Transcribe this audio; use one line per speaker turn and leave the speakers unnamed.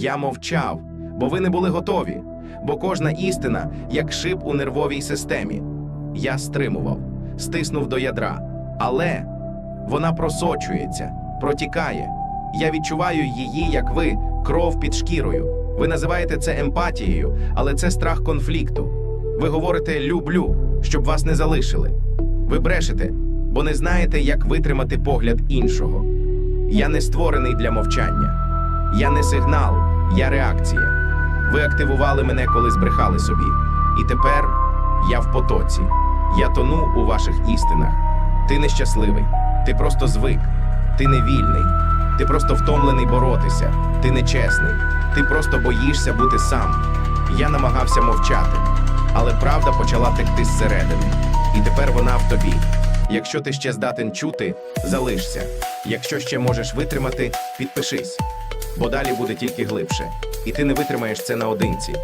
Я мовчав, бо ви не були готові. Бо кожна істина як шип у нервовій системі. Я стримував, стиснув до ядра. Але вона просочується, протікає. Я відчуваю її, як ви, кров під шкірою. Ви називаєте це емпатією, але це страх конфлікту. Ви говорите люблю, щоб вас не залишили. Ви брешете, бо не знаєте, як витримати погляд іншого. Я не створений для мовчання. Я не сигнал, я реакція. Ви активували мене, коли збрехали собі. І тепер я в потоці. Я тону у ваших істинах. Ти нещасливий, ти просто звик, ти не вільний, ти просто втомлений боротися, ти нечесний, ти просто боїшся бути сам. Я намагався мовчати, але правда почала текти зсередини. І тепер вона в тобі. Якщо ти ще здатен чути, залишся. Якщо ще можеш витримати, підпишись. Бо далі буде тільки глибше, і ти не витримаєш це наодинці.